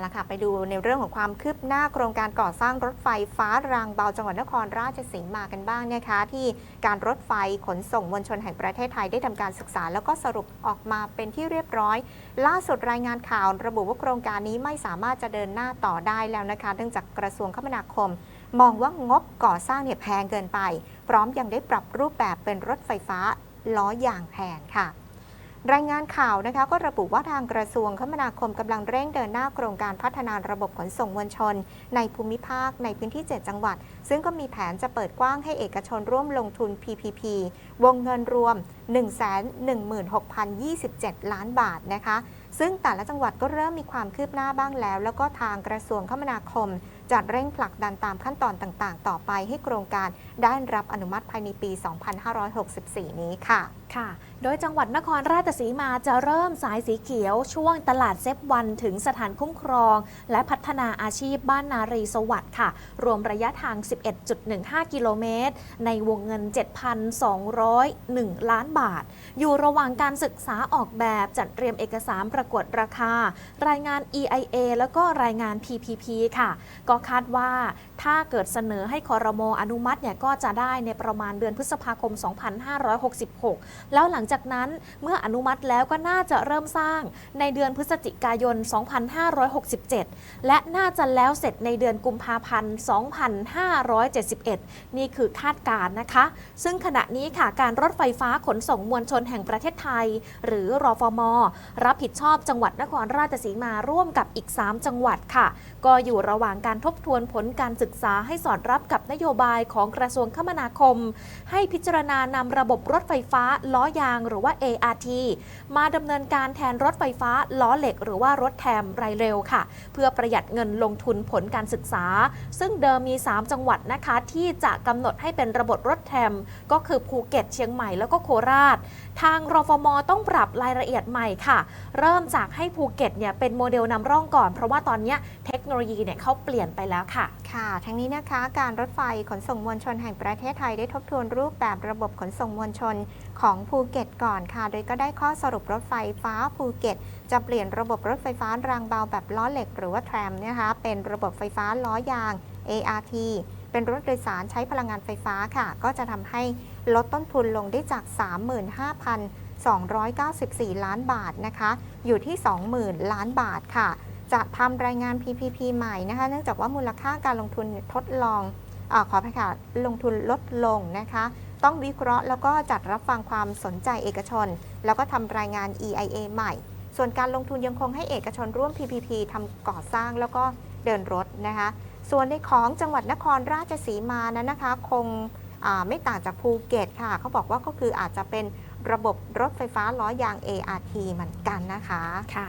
เอาละค่ะ ไปดูในเรื่องของความคืบหน้าโครงการก่อสร้างรถไฟฟ้ารางเบาจังหวัดนครราชสีมากันบ้างนะคะ ที่การรถไฟขนส่งมวลชนแห่งประเทศไทยได้ทำการศึกษา แล้วก็สรุปออกมาเป็นที่เรียบร้อย ล่าสุดรายงานข่าว ระบุว่าโครงการนี้ไม่สามารถจะเดินหน้าต่อได้แล้วนะคะเนื่องจากกระทรวงคมนาคม มองว่างบก่อสร้างเนี่ยแพงเกินไป พร้อมยังได้ปรับรูปแบบเป็นรถไฟฟ้าล้อยางแทนค่ะ รายงานข่าวนะคะก็ระบุว่าทางกระทรวงคมนาคมกำลังเร่งเดินหน้าโครงการพัฒนาระบบขนส่งมวลชน ในภูมิภาคในพื้นที่ 7 จังหวัด ซึ่งก็มีแผนจะเปิดกว้างให้เอกชนร่วมลงทุน PPP วงเงินรวม 116,027 ล้านบาทนะคะ ซึ่งแต่ละจังหวัดก็เริ่มมีความคืบหน้าบ้างแล้ว แล้วก็ทางกระทรวงคมนาคม จะเร่งผลักดันตามขั้นตอนต่างๆ ต่อไปให้โครงการได้รับอนุมัติภายในปี 2564 นี้ค่ะค่ะ โดยจังหวัดนครราชสีมาจะเริ่มสายสีเขียว ช่วงตลาดเซฟวันถึงสถานคุ้มครอง และพัฒนาอาชีพบ้านนารีสวัสดิ์ค่ะ รวมระยะทาง 11.15 กิโลเมตร ในวงเงิน 7,201 ล้านบาท อยู่ระหว่างการศึกษาออกแบบจัดเตรียมเอกสารประกวดราคา รายงาน EIA แล้วก็รายงาน PPP ค่ะ ก็คาดว่าถ้าเกิดเสนอให้คอรมออนุมัติเนี่ยก็จะได้ในประมาณเดือนพฤษภาคม 2566 แล้วหลังจากนั้นเมื่ออนุมัติแล้วก็น่าจะเริ่มสร้างในเดือนพฤศจิกายน 2567 และน่าจะแล้วเสร็จในเดือนกุมภาพันธ์ 2571 นี่คือคาดการณ์นะคะ ซึ่งขณะนี้ค่ะการรถไฟฟ้าขนส่งมวลชนแห่งประเทศไทย หรือรอฟม รับผิดชอบจังหวัดนครราชสีมาร่วมกับอีก 3 จังหวัดค่ะ ก็อยู่ระหว่างการทบทวนผลการศึกษาให้สอดรับกับนโยบายของกระทรวงคมนาคม ให้พิจารณานำระบบรถไฟฟ้าล้อยางหรือว่า ART มาดำเนินการแทนรถไฟฟ้าล้อเหล็ก หรือว่ารถแทมไรเร็วค่ะ เพื่อประหยัดเงินลงทุนผลการศึกษา ซึ่งเดิมมี 3 จังหวัดนะคะที่จะกำหนดให้เป็นระบบรถแทมก็คือภูเก็ตเชียงใหม่แล้วก็โคราช ทางรฟมต้องปรับรายละเอียดใหม่ค่ะ เริ่มจากให้ภูเก็ตเนี่ยเป็นโมเดลนำร่องก่อน เพราะว่าตอนนี้เทคโนโลยีเนี่ยเขาเปลี่ยนไปแล้วค่ะ ค่ะ ทั้งนี้นะคะ การรถไฟขนส่งมวลชนแห่งประเทศไทยได้ทบทวนรูปแบบระบบขนส่งมวลชนของภูเก็ตก่อนค่ะ โดยก็ได้ข้อสรุปรถไฟฟ้าภูเก็ต จะเปลี่ยนระบบรถไฟฟ้ารางเบาแบบล้อเหล็ก หรือว่าแทรมนยนะคะ เป็นระบบไฟฟ้าล้อยาง ART เป็นรถโดยสารใช้พลังงานไฟฟ้าค่ะ ก็จะทำให้ลดต้นทุนลงได้จาก 35,294 ล้านบาทนะคะ อยู่ที่ 20,000 ล้านบาทค่ะ จะทำรายงาน PPP ใหม่นะคะ เนื่องจากว่ามูลค่าการลงทุนทดลองอขออภัยค่ะลงทุนลดลงนะคะ ต้องวิเคราะห์แล้วก็จัดรับฟังความสนใจเอกชน แล้วก็ทำรายงาน EIA ใหม่ ส่วนการลงทุนยังคงให้เอกชนร่วม PPP ทำก่อสร้างแล้วก็เดินรถนะคะ ส่วนในของจังหวัดนครราชสีมานั้นนะคะ คงไม่ต่างจากภูเก็ตค่ะ เขาบอกว่าก็คืออาจจะเป็นระบบรถไฟฟ้าล้อยาง ART เหมือนกันนะคะ ค่ะ